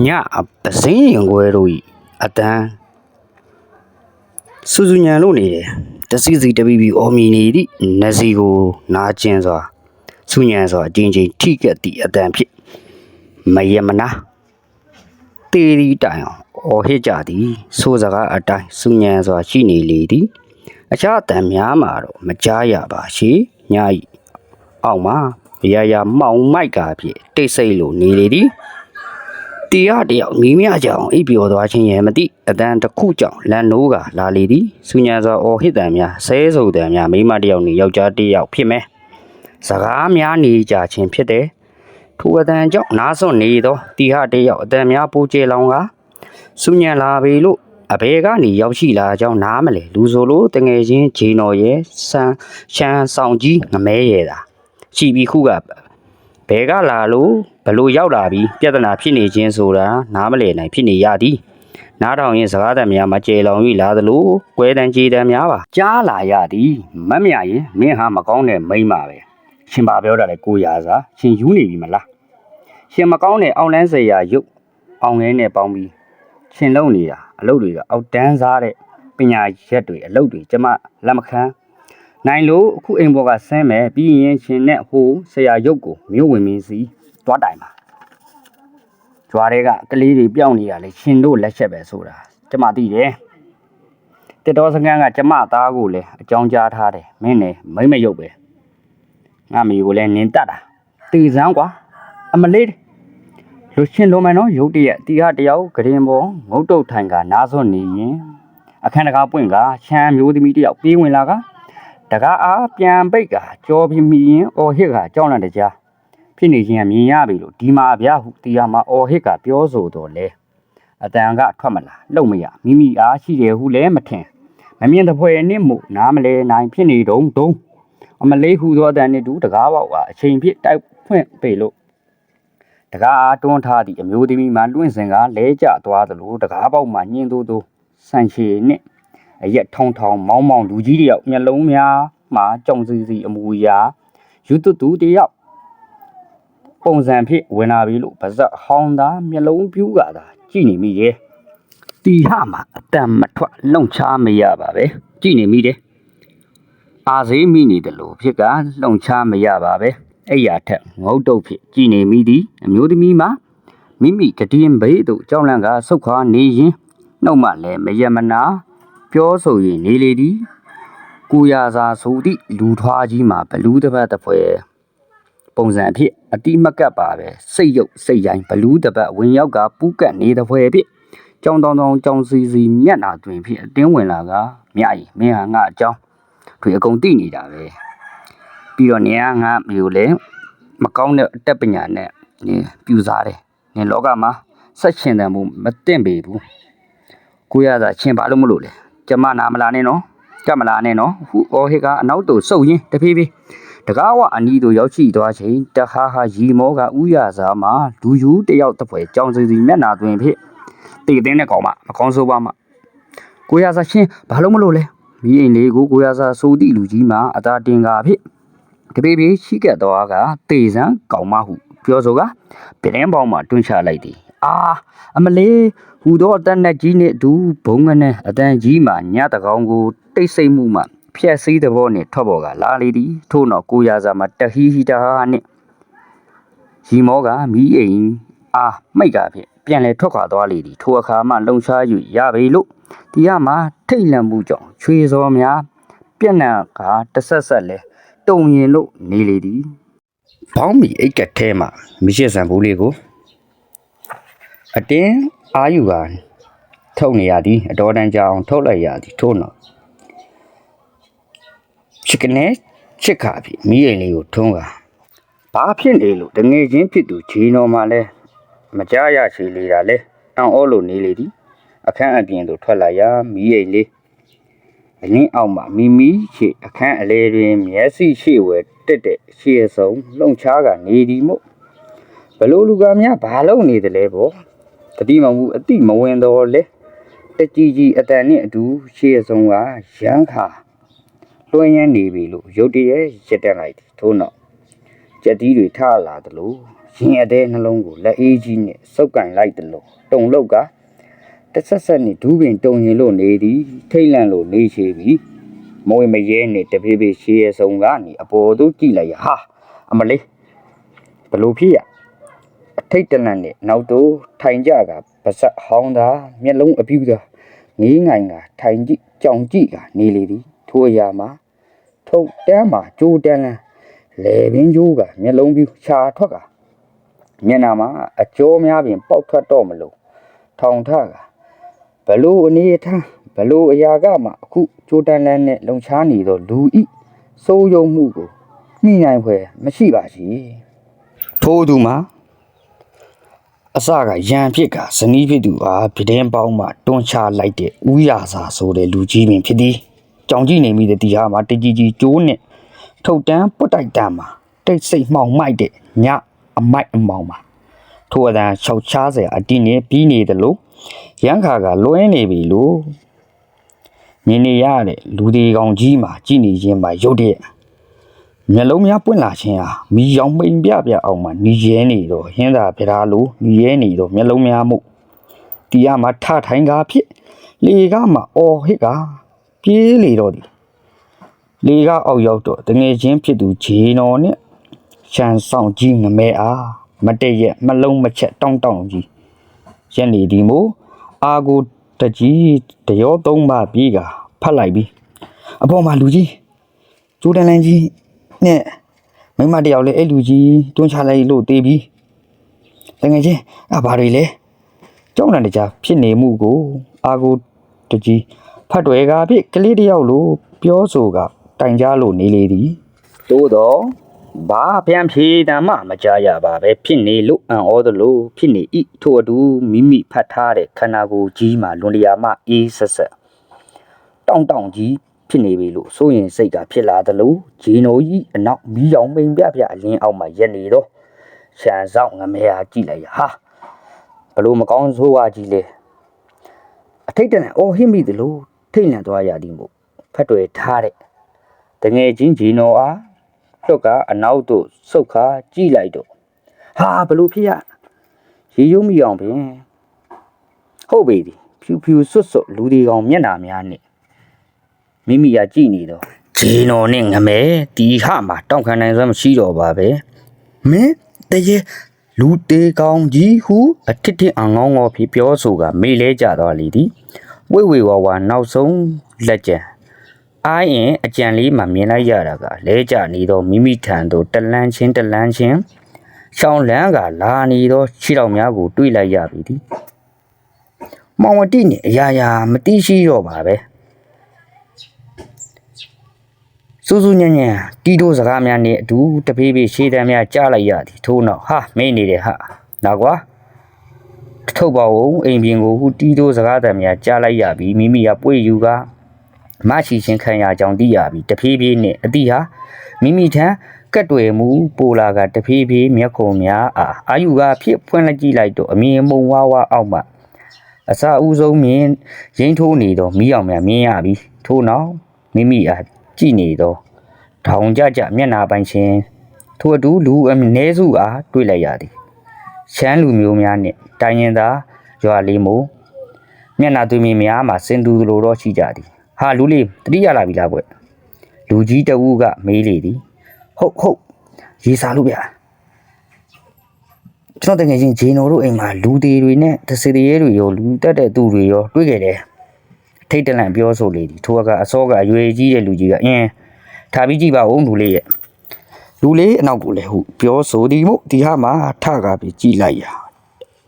ညပစင်းရင်ခွဲတို့ဤအတန်းစူစူညံလို့နေတယ်တစီစီတပီပီအော်မီနေသည့်နစီကိုနာကျင်စွာစူညံစွာအချင်းချင်းထိကက်သည့်အတန်းဖြစ်မယမနာတေရီတိုင်အောင်အော်ဟစ်ကြသည်ဆိုစကားအတိုင်းစူညံစွာရှိနေလေသည်အခြားအတန်းများမှာတော့မကြားရပါရှိညဤအောက်မှာရရမောင်မိုက်ကဖြင့်တိတ်ဆိတ်လိုနေလေသည် တီရတယောက်မိမကြောင်အိပ်ပျော်သွားခြင်းရဲ့မသိအတန်တစ်ခုကြောင့်လန်နိုးကလာလေသည်စူညာစွာအော်ဟစ်တံများဆဲဆုပ်တံများမိမတယောက်နေယောက်ျားတစ်ယောက်ဖြစ်မယ်စကားများနေကြခြင်းဖြစ်တယ်ထိုအတန်ကြောင့်နားစွန့်နေသောတီဟတယောက်အတန်များပိုးကျလောင်ကစူညာလာပေလို့အဘေကနေရောက်ရှိလာကြောင်းနားမလဲလူဆိုလို့တငယ်ချင်းဂျေနော်ရဲ့ဆန်ရှမ်းဆောင်ကြီးငမဲရဲ့တာရှိပြီးခုကဘဲကလာလို့ ဘလို့ရောက်လာပြီးပြဿနာဖြစ်နေခြင်းဆိုတာနားမလည်နိုင်ဖြစ်နေရသည်နားထောင်ရင်စကားသံများမကြေလောင်၍လာသလိုကွဲတန်းကြေတန်းများပါကြားလာရသည်မတ်မြရင်မင်းဟာမကောင်းတဲ့မိန်းမပဲရှင်ပါပြောတာလေကိုရာစာရှင်ယူနေပြီမလားရှင်မကောင်းတဲ့အောင်လန်းစရာရုပ်အောင်ငဲနဲ့ပေါင်းပြီးရှင်လုံနေတာအလုပ်တွေကအောက်တန်းစားတဲ့ပညာရက်တွေအလုပ်တွေကျမလက်မခံနိုင်လို့အခုအိမ်ဘော်ကဆင်းမယ်ပြီးရင်ရှင်နဲ့ဟိုဆရာရုပ်ကိုမြို့ဝင်မင်းစီ တွားတိုင်ပါကြွားတွေကကလေးတွေပြောင်းနေတာလေရှင်တို့လက်ချက်ပဲဆိုတာကျမသိတယ်တက်တော်စကန်ကကျမသားကိုလည်းအကြောင်းကြားထားတယ်မင်းနဲ့မိမ့်မရုပ်ပဲငါမိကိုလည်းနင်းတတ်တာတေစမ်းကွာအမလေးလူရှင်လုံးမန်တော့ရုတ်တရက်တီဟာတယောက်ဂရင်ပေါ်ငုတ်တုတ်ထိုင်ကနားစွန်းနေရင်အခန်းတကားပွင့်ကရှမ်းမျိုးသမီးတယောက်ပြေးဝင်လာကတကားအားပြန်ပိတ်ကကြောပြီးမိရင်အော်ဟစ်ကကြောင်းလန့်တကြား ဖြစ်နေခြင်းကမြင်ရပြီလို့ဒီမှာဗျာဟုတရားမှာအော်ဟစ်ကပြောဆိုတော့လေအတန်ကထွက်မလာလုံမရမိမိအားရှိတယ်ဟုလည်းမထင်မမြင်တဲ့ဖွယ်နဲ့မို့နားမလဲနိုင်ဖြစ်နေတုံတုံအမလေးဟုသောအတန်နဲ့တူတကားပေါက်ကအချိန်ပြည့်တိုက်ဖွင့်ပေလို့တကားအားတွန်းထားသည့်အမျိုးသမီးမှလွင့်စင်ကလဲကျသွားသလိုတကားပေါက်မှညှင်းသိုးသိုးဆန်ရှည်နဲ့အရက်ထောင်ထောင်မောင်းမောင်းလူကြီးတယောက်မျက်လုံးများမှကြောင်စီစီအမူအရာယူတူတူတယောက် ပုံစံဖြစ်ဝင်လာပြီလို့ဗဇက်ဟောင်းသားမျက်လုံးပြူးကသာကြည့်နေမိရဲ့တီဟမှာအတန်မထွက်လုံချမရပါပဲကြည့်နေမိတယ်အာစေးမိနေတယ်လို့ဖြစ်ကလုံချမရပါပဲအဲ့ရထက်ငုတ်တုတ်ဖြစ်ကြည့်နေမိသည်အမျိုးသမီးမှာမိမိကတိရင်ဘေးသို့ကြောင်းလန့်ကဆုတ်ခွာနေရင်နှုတ်မှလည်းမယမနာပြောဆိုရင်နေလေသည်ကိုရာစာဆိုသည့်လူထွားကြီးမှာဘလူးတစ်ပတ်တစ်ဖွဲပုံစံအဖြစ် အတိမကပ်ပါပဲစိတ်ရုပ်စိတ်ရိုင်းဘလူးတပတ်ဝင်ရောက်ကပူးကပ်နေတဲ့ဖွယ်ဖြစ်ကြောင်တောင်တောင်ကြောင်စီစီမျက်နာတွင်ဖြစ်အတင်းဝင်လာကမြရီမင်းဟာငါအကြောင်းတွေအကုန်သိနေတာပဲပြီးတော့နေကငါမျိုးလဲမကောင်းတဲ့အတတ်ပညာနဲ့နေပြူစားတယ်နေလောကမှာဆက်ရှင်တယ်မှုမတင်ပေဘူးကိုရသာရှင်ဘာလို့မလို့လဲကျမနာမလာနဲ့နော်ကြမလာနဲ့နော်ဟူအော်ဟစ်ကအနောက်တို့စုပ်ရင်းတဖြည်းဖြည်း တကားဝအနီးသို့ရောက်ရှိသွားချိန်တဟားဟာရီမောကဥရစာမှာလူယူတယောက်တစ်ဖွဲကြောင်စီစီမျက်နာတွင်ဖြစ်တေတင်းတဲ့ကောင်မမကောင်းဆိုးပါမကိုရစာရှင်ဘာလို့မလို့လဲမိအိမ်လေးကိုကိုရစာစိုးသည့်လူကြီးမှာအသာတင်ကာဖြစ်တပေပေရှိကက်သွားကတေစံကောင်မဟုပြောဆိုကပြတင်းပေါင်းမှာတွန်းချလိုက်သည်အာအမလေးဟူသောအတန်နဲ့ကြီးနှင့်အတူဘုံငနဲ့အတန်ကြီးမှညတကောင်ကိုတိတ်ဆိတ်မှုမှ ဖြက်စီးတဲ့ဘောနဲ့ထွက်ပေါ်ကလာလေသည်ထို့နောက်ကိုရာစာမှာတဟီဟီတဟာနှင့်ရီမောကမီးအိမ်အားမိတ်ကဖြင့်ပြန်လဲထွက်ခွာသွားလေသည်ထိုအခါမှလုံရှား၍ရပေလို့ဒီကမှထိတ်လန့်မှုကြောင့်ချွေစော်များပြက်နှံကတဆက်ဆက်လဲတုံရင်လို့နေလေသည်ဘောင်းမီအိတ်ကက်ထဲမှမရှိဆန်ဘူးလေးကိုအတင်းအာယူကထုတ်နေရသည်အတော်တန်ကြောင်ထုတ်လိုက်ရသည်ထို့နောက် ချစ်ကနေချစ်ခါပြီမိအိမ်လေးကိုထုံးကဘာဖြစ်နေလို့တငယ်ချင်းဖြစ်သူဂျီနော်မှလဲမကြားရချေလေတာလဲတောင်အောလို့နေလေသည်အခန်းအပြင်သို့ထွက်လာရာမိအိမ်လေးအလင်းအောက်မှာမိမိရှိအခန်းအလဲတွင် မျက်စိရှိဝဲတက်တက်ရှေ့ဆုံးလှုံချားကနေသည်မို့ဘလို့လူကများဘာလုပ်နေတယ်လဲဗောတတိမမှုအတိမဝင်တော့လဲတကြီးကြီးအတန်နဲ့အတူရှေ့ဆုံးကရန်ခါ လွှဲရမ်းနေပြီလို့ရုတ်တရက်ရက်တက်လိုက်သည်ထို့နောက်ကြက်တီးတွေထလာသလိုရင်အသေးနှလုံးကိုလက်အေးကြီးနဲ့စုပ်ကန်လိုက်တယ်လို့တုံလောက်ကတဆက်ဆက်နဲ့ဒူးပင်တုံရင်လို့နေသည် ထိတ်လန့်လို့နေချေပြီမဝေမရဲနဲ့တပြေးပြေးရှေးရဆုံးကနေအပေါ်သို့ကြည့်လိုက်ရဟာအမလေးဘလို့ဖြစ်ရအထိတ်တလန့်နဲ့နောက်တော့ထိုင်ကြကပါစက်ဟောင်းသာမျက်လုံးအပြူသာငေးငိုင်ကထိုင်ကြည့်ကြောင်ကြည့်ကနေလေသည်ထိုအရာမှာ ထုတ်တန်းမှာကြိုးတန်းလန်းလေပင်ကြိုးကမျက်လုံးပြူချာထွက်ကမျက်နှာမှာအကျော်များပင်ပေါက်ထွက်တော့မလို့ထောင်ထကဘလို့အနေအထားဘလို့အရာကမှအခုကြိုးတန်းလန်းနဲ့လုံချားနေသောလူဤစိုးရုံမှုကိုနှိနိုင်ဖွယ်မရှိပါရှိထို့သူမှာအစကရန်ဖြစ်ကဇနီးဖြစ်သူအားပြတင်းပေါင်းမှတွန်းချလိုက်တဲ့ဥရစာဆိုတဲ့လူကြီးပင်ဖြစ်သည် ကြောင်ကြည့်နေမိတဲ့ဒီဟာမှာတကြီးကြီးကျိုးနဲ့ထုတ်တန်းပွတ်တိုက်တန်းမှာတိတ်ဆိတ်မှောင်မိုက်တဲ့ညအမိုက်အမောင်မှာထိုအတန်း၆ချားစရာအတင်းနဲ့ပြီးနေတယ်လို့ရန်ခါကလွဲနေပြီလို့မြင်နေရတဲ့လူတွေကောင်ကြီးမှာကြည်နေရင်ပါရုတ်တရက်မျက်လုံးများပွင့်လာခြင်းဟာမီးရောင်ပိန်ပြပြအောင်မှနီးရဲနေတော့ဟင်းသာပြဓာလိုနီးရဲနေတော့မျက်လုံးများမှုတီရမှာထထိုင်ကားဖြစ်လေကမှအော်ဟစ်ကား ပြေးလေတော့သည်လေကအောက်ရောက်တော့တငယ်ချင်းဖြစ်သူဂျေနော်နဲ့ရှန်ဆောင်ကြီးငမဲအားမတည့်ရက်မလုံးမချက်တောင်းတောင်းကြီးရက်နေဒီမို့အာကိုတကြီးတရောသုံးပါပြေးကဖတ်လိုက်ပြီအပေါ်မှာလူကြီးကျိုးတန်လန်းကြီးနဲ့မိန်းမတစ်ယောက်လည်းအဲ့လူကြီးတွန်းချလိုက်လို့တေးပြီတကယ်ချင်းအဘာတွေလဲကြောင်းတန်တကြားဖြစ်နေမှုကိုအာကိုတကြီး ဖတ်တွေကဖြစ်ကလေးတစ်ယောက်လို့ပြောဆိုကတိုင်ကြလို့နေလေသည်သို့တော့ဘာပြန်ဖြေတမ်းမှမကြားရပါပဲဖြစ်နေလို့အံ့ဩသလိုဖြစ်နေဤထို့အတူမိမိဖတ်ထားတဲ့ခန္ဓာကိုယ်ကြီးမှာလွန်လျာမှအေးဆက်ဆက်တောင့်တောင့်ကြီးဖြစ်နေပြီလို့စိုးရင်စိတ်ကဖြစ်လာသလိုဂျီနိုကြီးအနောက်မီးရောင်မိန်ပြပြအလင်းအောက်မှာရက်နေတော့ရှန်ဆောင်ငမဲဟာကြည့်လိုက်ရဟာဘလို့မကောင်းဆိုးဝါကြီးလေအထိတ်တန်အော်ဟစ်မိသလို ထိတ်လန့်သွားရသည်မို့ဖတ်တွေထားတဲ့တငယ်ချင်းဂျီနိုအားလွတ်ကအနောက်သို့ဆုတ်ခါကြည့်လိုက်တော့ဟာဘလို့ဖြစ်ရရေရုံးမိအောင်ပင်ဟုတ်ပေသည်ဖြူဖြူဆွတ်ဆွတ်လူဒီကောင်မျက်နာများနဲ့မိမိကကြည့်နေတော့ဂျီနိုနဲ့ငမဲတီဟမှာတောင့်ခံနိုင်စွမ်းမရှိတော့ပါပဲမင်းတရေလူတေကောင်ကြီးဟုအထစ်ထစ်အောင်ငေါငေါဖြစ်ပြောဆိုကမေးလဲကြသွားလေသည် ဝိဝေဝါဝါနောက်ဆုံးလက်ကျန်အိုင်းရင်အကြံလေးမှမြင်လိုက်ရတာကလဲကြနေတော့မိမိထံသို့တလန်းချင်းတလန်းချင်းရှောင်းလန်းကလာနေတော့ခြေတော်များကိုတွေးလိုက်ရပြီသည်မောင်ဝတိနဲ့အရာရာမတိရှိတော့ပါပဲစူးစူးညံ့ညံ့တီတိုစကားများနဲ့အတူတပြေးပြေးရှေးတန်းများကြားလိုက်ရသည်ထို့နောက်ဟာမင်းနေတယ်ဟာနောက်ကွာ ထုတ်ပါဦးအိမ်ပြင်ကိုဟူတီးတိုးစကားတံများကြားလိုက်ရပြီးမိမိကပွေယူကမရှိချင်းခံရကြောင်းသိရပြီးတဖြည်းဖြည်းနဲ့အတိဟာမိမိထံကတ်တွေမူပိုလာကတဖြည်းဖြည်းမျက်ခုံများအားအာယူကဖြစ်ဖွင့်လက်ကြည့်လိုက်တော့အမြင်မုံဝါးဝါအောက်မှအစာအုပ်ဆုံးမြင်ရင်းထိုးနေတော့မိအောင်များမြင်ရပြီးထို့နောက်မိမိအားကြည့်နေတော့ထောင်ကြကြမျက်နာပိုင်ချင်းထို့အတူလူအနည်းစုအားတွေ့လိုက်ရသည် ရှမ်းလူမျိုးများနဲ့တိုင်းရင်သားရွာလေးမို့မျက်နှာသွေးမြင်များမှာစင်တူလိုတော့ရှိကြသည်ဟာလူလေးတတိယလာပြီလားကွလူကြီးတဝူးကမေးလေသည်ဟုတ်ဟုတ်ရေးစားလို့ဗျာကျွန်တော်တကယ်ချင်းဂျေနိုတို့အိမ်မှာလူသေးတွေနဲ့တစီတရေတွေရောလူတက်တဲ့သူတွေရောတွေ့ခဲ့တယ်ထိတ်တလန့်ပြောဆိုလေသည်ထိုကအစောကအရွယ်ကြီးတဲ့လူကြီးကအင်းထားပြီးကြည့်ပါဦးလူလေးရဲ့ လူလေးအနောက်ကိုလည်းဟုပြောဆိုသည်မို့ဒီဟာမှာထကားပြီးကြည်လိုက်ရ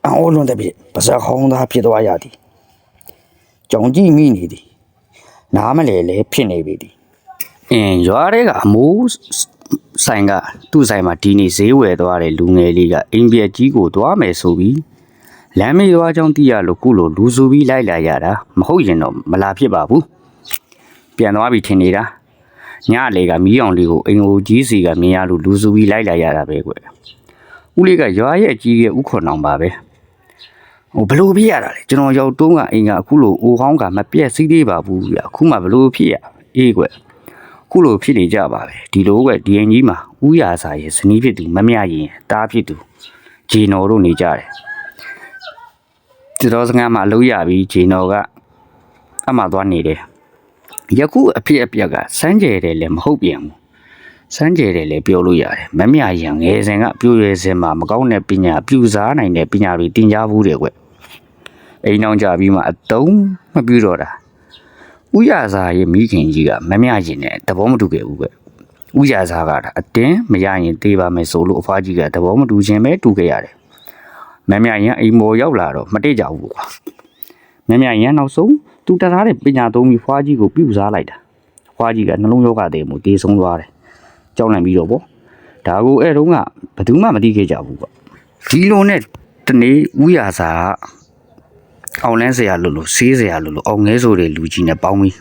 အံ့ဩလွန်တဲ့ဖြင့်ပါဇက်ဟောင်းသားဖြစ်သွားရသည်ကြောင်ကြည့်မိနေသည်နားမလဲလဲဖြစ်နေပြီသည်အင်းရွာထဲကအမိုးဆိုင်ကသူ့ဆိုင်မှာဒီနေ့ဈေးဝယ်သွားတဲ့လူငယ်လေးကအိမ်ပြက်ကြီးကိုသွားမယ်ဆိုပြီးလမ်းမေးသွားကြောင်းသိရလို့ကုလိုလူစုပြီးလိုက်လာရတာမဟုတ်ရင်တော့မလာဖြစ်ပါဘူးပြန်သွားပြီထင်နေတာ ညလေကမီးအောင်လေးကိုအိမ်ကိုကြီးစီကမြင်ရလို့လူစုပြီးလိုက်လာရတာပဲကွ။ဦးလေးကရွာရဲ့အကြီးရဲ့ဥခွန်အောင်ပါပဲ။ဟိုဘလို့ဖြစ်ရတာလဲကျွန်တော်ရောက်တုံးကအိမ်ကအခုလိုအိုဟောင်းကမပြက်စီးသေးပါဘူးဗျ။အခုမှဘလို့ဖြစ်ရအေးကွ။အခုလိုဖြစ်နေကြပါပဲ။ဒီလိုကွဒီရင်ကြီးမှာဥရာစာရဲ့ဇနီးဖြစ်သူမမြရင်တားဖြစ်သူဂျီနိုတို့နေကြတယ်သူတော်စကားမှာအလုပ်ရပြီးဂျီနိုကအမှသွားနေတယ် ယခုအဖြစ်အပျက်ကစမ်းကြယ်တယ်လည်းမဟုတ်ပြန်ဘူးစမ်းကြယ်တယ်လည်းပြောလို့ရတယ်မမြရန်ငယ်စဉ်ကပြိုရွယ်စဉ်မှာမကောင်းတဲ့ပညာပြူစားနိုင်တဲ့ပညာတွေတင် जा ဘူးတယ်ကွအိမ်အောင်ကြပြီးမှအတုံးမပြူတော့တာဥရစာရဲ့မိခင်ကြီးကမမြရင်နဲ့သဘောမတူခဲ့ဘူးကွဥရစာကအတင်းမရရင်တေးပါမယ်ဆိုလို့အဖွားကြီးကသဘောမတူခြင်းပဲတူခဲ့ရတယ်မမြရင်အိမ်မော်ရောက်လာတော့မတိတ်ကြဘူးကွာမြမြရန်နောက်ဆုံး သူတထားတဲ့ပညာသုံးပြီးဖွားကြီးကိုပြုတ်စားလိုက်တာဖွားကြီးကနှလုံးရောဂါတဲ့မှုတေးဆုံးသွားတယ်ကြောက်လန့်ပြီးတော့ပေါ့ဒါကိုအဲ့တုန်းကဘယ်သူမှမသိခဲ့ကြဘူးပေါ့ဒီလိုနဲ့တနေ့ဥရစာကအောင်လန်းစရာလို့လို့ဆေးစရာလို့လို့အောင်ငဲဆိုတဲ့လူကြီးနဲ့ပေါင်းပြီး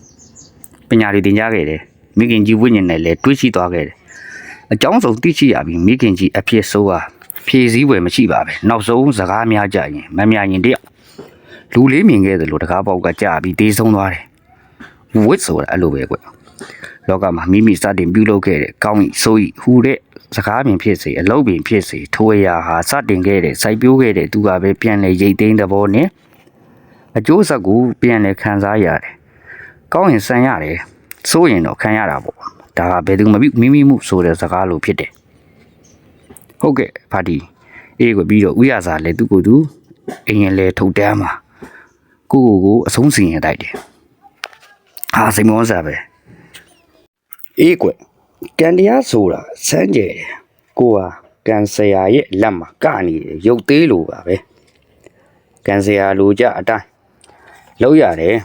ပညာတွေသင်ကြားခဲ့တယ်မိခင်ကြီးဝိညာဉ်နဲ့လည်းတွေးရှိသွားခဲ့တယ်အကြောင်းဆုံးသိရှိရပြီးမိခင်ကြီးအဖြစ်ဆိုးဟာဖြည့်စည်းဝယ်မရှိပါပဲနောက်ဆုံးစကားများကြရင်မမြရင်တယောက် လူလေးမြင်ခဲ့တယ်လို့တကားပေါက်ကကြာပြီးတေးဆုံးသွားတယ်ဝစ်ဆိုတာအဲ့လိုပဲကွလောကမှာမိမိစတင်ပြုလုပ်ခဲ့တဲ့ကောင်းဤဆိုဤဟူတဲ့စကားပင်ဖြစ်စေအလုပ်ပင်ဖြစ်စေထိုအရာဟာစတင်ခဲ့တဲ့စိုက်ပျိုးခဲ့တဲ့သူကပဲပြန်လဲရိတ်သိမ်းတဲ့ဘောနဲ့အကျိုးဆက်ကိုပြန်လဲခံစားရတယ်ကောင်းရင်ဆန်ရတယ်ဆိုရင်တော့ခံရတာပေါ့ဒါကဘယ်သူမှမိမိမှုဆိုတဲ့စကားလိုဖြစ်တယ်ဟုတ်ကဲ့ဖာတီအေးကိုပြီးတော့ဥရစာလဲသူ့ကိုယ်သူအင်းရင်လဲထုတ်တန်းမှာ ကိုကိုကိုအဆုံးစီရင်တိုက်တယ်။ဟာစိတ်မောစားပဲ။အေးကွကန်တရားဆိုတာစမ်းကြယ်တယ်။ကိုဟာကန်ဆရာရဲ့လက်မှာကနေတယ်ရုပ်သေးလိုပါပဲ။ကန်ဆရာလိုကြအတိုင်းလောက်ရတယ်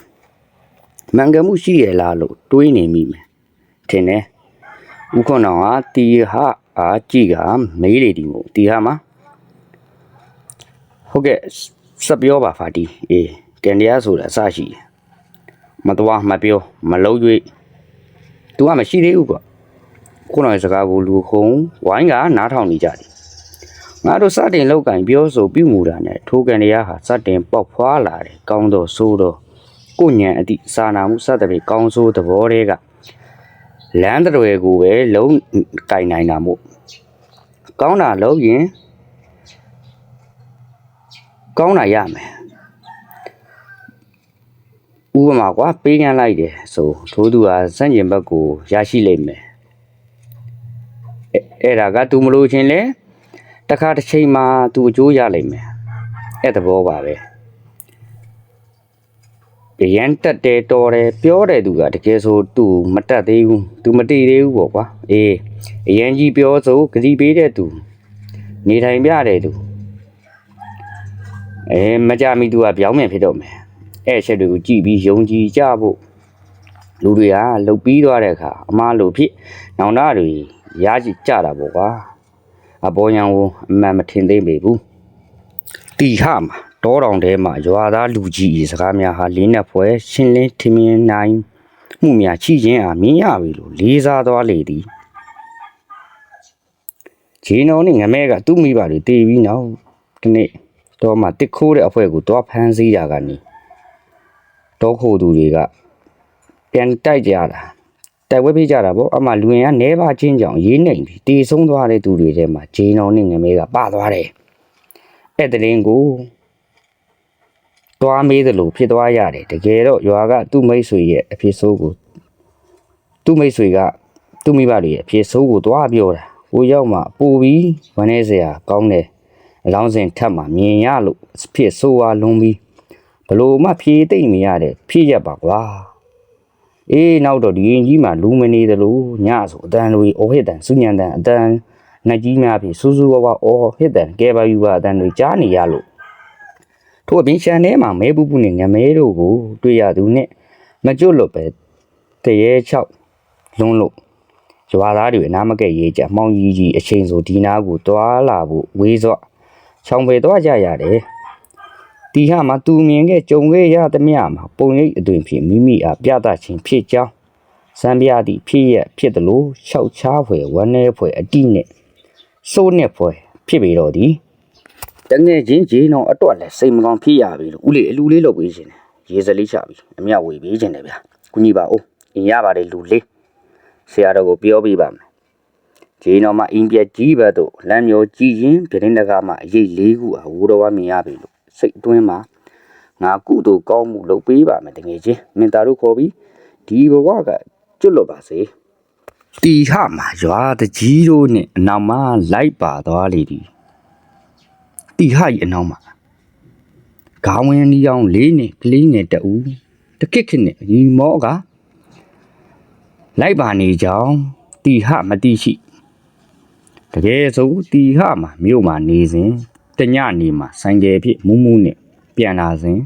။မှန်ကန်မှုရှိရလားလို့တွေးနေမိမယ်။ထင်တယ်။ဥခွန်တော်ဟာတီဟာအားကြည့်ကမေးလေဒီမို့တီဟာမှာဟုတ်ကဲ့စပ်ပြောပါဖာတီအေး ကန်တရားဆိုတာအစရှိတယ်မတော်မပြောမလုံး၍သူကမရှိသေးဘူးကွာခုနကစကားကိုလူခုံဝိုင်းကနားထောင်နေကြတယ်ငါတို့စတင်လောက်ကင်ပြောဆိုပြုမူတာနဲ့ထိုကန်တရားဟာစတင်ပေါက်ဖွာလာတယ်ကောင်းတော့ဆိုးတော့ကိုညံအတိစာနာမှုစတဲ့ကောင်းဆိုးသဘောတွေကလမ်းတွေကိုပဲလုံးကင်နိုင်တာမို့ကောင်းတာလုံးရင်ကောင်းတာရမယ် ဥပမာကွာပေးကမ်းလိုက်တယ်ဆိုထိုးသူဟာစန့်ကျင်ဘက်ကိုရရှိလိမ့်မယ်အဲ့အဲ့ဒါက तू မလို့ချင်းလဲတခါတစ်ချိန်မှာ तू အကျိုးရလိမ့်မယ်အဲ့တဘောပါပဲရန်တက်တယ်တော်တယ်ပြောတယ်သူကတကယ်ဆို तू မတက်သေးဘူး तू မတည်သေးဘူးပေါ့ကွာအေးအရန်ကြီးပြောဆိုဂတိပေးတဲ့ तू နေထိုင်ပြတယ် तू အဲမကြမီ तू ကပြောင်းမြန်ဖြစ်တော့မယ် အဲ့အချက်တွေကိုကြည့်ပြီးယုံကြည်ကြဖို့လူတွေကလှုပ်ပြီးသွားတဲ့အခါအမားလိုဖြစ်နောင်တတွေရကြကြတာပေါ့ကွာအပေါ်ညာကိုအမှန်မထင်သိမ့်ပေဘူးတီဟမှာတောတောင်ထဲမှာရွာသားလူကြီးဤစကားများဟာလင်းနဲ့ဖွဲရှင်းလင်းထင်မြင်နိုင်မှုများချီခြင်းအားမြင်ရပြီလို့လေးစားသွားလေသည်ဂျင်းတော်နဲ့ငမဲကသူ့မိဘတွေတေးပြီးနောက်ဒီနေ့တော့မှတစ်ခိုးတဲ့အဖွဲကိုတော့ဖမ်းဆီးရကနေ တောခိုသူတွေကပြန်တိုက်ကြတာတိုက်ဝဲပေးကြတာပေါ့အမှလူရင်ကနေပါချင်းကြောင်ရေးနိုင်ပြီးတေဆုံးသွားတဲ့သူတွေထဲမှာဂျင်းတော်နဲ့ငမဲကပသွားတယ်အဲ့တဲ့ရင်ကိုတွားမေးသလိုဖြစ်သွားရတယ်တကယ်တော့ရွာကသူ့မိတ်ဆွေရဲ့အဖြစ်ဆိုးကိုသူ့မိတ်ဆွေကသူ့မိဘတွေရဲ့အဖြစ်ဆိုးကိုတွားပြောတာကိုရောက်မှပူပြီးဝန်းနေစရာကောင်းတယ်အလောင်းစင်ထပ်မှမြင်ရလို့ဖြစ်ဆိုးဝါလွန်ပြီး ဘလို့မှဖြေးသိမ့်မရတဲ့ဖြစ်ရက်ပါကွာအေးနောက်တော့ဒီရင်ကြီးမှလူမနေသလိုညဆိုအတန်တွေအော်ဟစ်တန်စုညံတန်အတန်နှကြီးများဖြင့်စူးစူးဝါးဝါအော်ဟစ်တန်ကဲပါယူပါအတန်တွေကြားနေရလို့ထို့အပြင်ရှန်ထဲမှာမဲပူပူနဲ့ငမဲတို့ကိုတွေ့ရသူနဲ့မကျွတ်လို့ပဲတရေချောက်လွန်းလို့ရွာသားတွေအနာမကဲရေးကြမှောင်ကြီးကြီးအချိန်ဆိုဒီနာကိုတွာလာဖို့ဝေးစော့ချောင်ပေတော့ကြရတယ် တီဟာမှာသူမြင်ခဲ့ကြုံခဲ့ရသမျှမှာပုံရိပ်အသွင်ဖြင့်မိမိအားပြသခြင်းဖြစ်ကြောင်းစံပြသည့်ဖြစ်ရဖြစ်တယ်လို့ရှောက်ချားဖွယ်ဝမ်းနေဖွယ်အတိနဲ့စိုးနဲ့ဖွယ်ဖြစ်ပေတော့သည်တငယ်ချင်းဂျင်းတော်အတွက်လည်းစိတ်မကောင်းဖြစ်ရပြီလို့ဦးလေးအလူလေးလုပ်ပေးခြင်းတယ်ရေစလေးချပြီအမြဝေပေးခြင်းတယ်ဗျာကုညီပါဦးအင်ရပါတယ်လူလေးဆရာတော်ကိုပြောပြပါမယ်ဂျင်းတော်မှာအင်းပြက်ကြီးဘက်သို့လမ်းမျိုးကြည်ရင်ပြတင်းတကားမှာအရေးလေးခုအဝတော်ဝမြင်ရပြီလို့ စိတ်အတွင်းမှာငါကုသိုလ်ကောင်းမှုလုပ်ပေးပါမယ်တကယ်ချင်းမင်းသားတို့ခေါ်ပြီးဒီဘဝကကျွတ်လွတ်ပါစေတီဟမှာရွာတကြီးတို့နဲ့အနောက်မှာလိုက်ပါသွားလေသည်တီဟကြီးအနောက်မှာခေါင်းဝင်ဒီအောင်လေးနဲ့ကလေးငယ်တအူးတခစ်ခစ်နဲ့ရီမောကလိုက်ပါနေကြောင်းတီဟမတိရှိတကယ်ဆိုတီဟမှာမြို့မှာနေစဉ် တညနေမှာဆိုင်ကယ်ဖြစ်မူးမူးနဲ့ပြန်လာစဉ်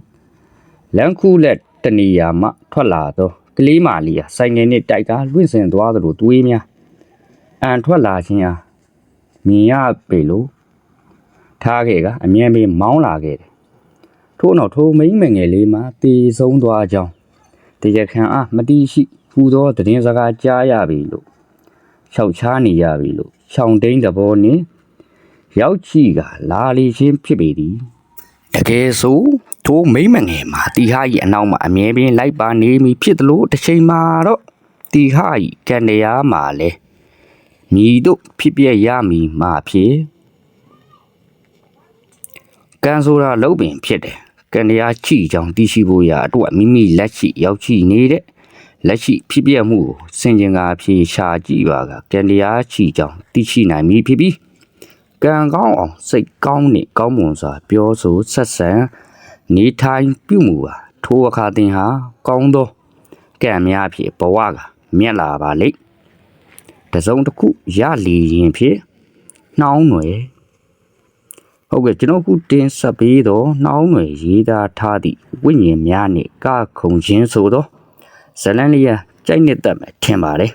လန်ခုလက်တနေရာမှထွက်လာတော့ကလေးမလေးဟာဆိုင်ကယ်နဲ့တိုက်ကားလွင့်စင်သွားသလိုတွေးများအန်ထွက်လာခြင်းဟာမြင်ရပေလို့ထားခဲ့ကအမြဲတမ်းမောင်းလာခဲ့တယ်ထို့နောက်ထိုမိမ့်မငယ်လေးမှာတေဆုံးသွားကြောင်းတရားခံအားမတိရှိဟူသောသတင်းစကားကြားရပြီလို့ရှောက်ချားနေရပြီလို့ရှောင်းတိန်သဘောနဲ့ ရောက်ချီကလာလီချင်းဖြစ်ပေသည်တကယ်ဆိုထိုမိမ့်မငယ်မှာတီဟာကြီးအနောက်မှာအမြဲပင်လိုက်ပါနေမိဖြစ်သလိုတစ်ချိန်မှာတော့တီဟာကြီးကန်တရားမှာလဲညီတို့ဖြစ်ပြက်ရမည်မှာဖြစ်ကန်ဆိုတာလုံးပင်ဖြစ်တယ်ကန်တရားချီကြောင်တီးရှိဖို့ရအတွက်မိမိလက်ရှိရောက်ချီနေတဲ့လက်ရှိဖြစ်ပြမှုကိုစင်ကြင်ကအဖြေရှာကြည့်ပါကကံတရားချီကြောင်သိရှိနိုင်ပြီဖြစ်ပြီး ကံကောင်းအောင်စိတ်ကောင်းနှင့်ကောင်းမွန်စွာပြောဆိုဆက်ဆံနေထိုင်ပြုမူပါထိုအခါသင်ဟာကောင်းသောကံများဖြင့်ဘဝကမြတ်လာပါလိမ့်တစုံတစ်ခုရလီရင်ဖြင့်နှောင်းွယ်ဟုတ်ကဲ့ကျွန်တော်ခုတင်ဆက်ပေးတော့နှောင်းွယ်ရေးသားထားသည့်ဝိညာဉ်များနှင့်ကခုံခြင်းဆိုသောဇလန်လျက်ကြိုက်နှစ်သက်မှထင်ပါတယ်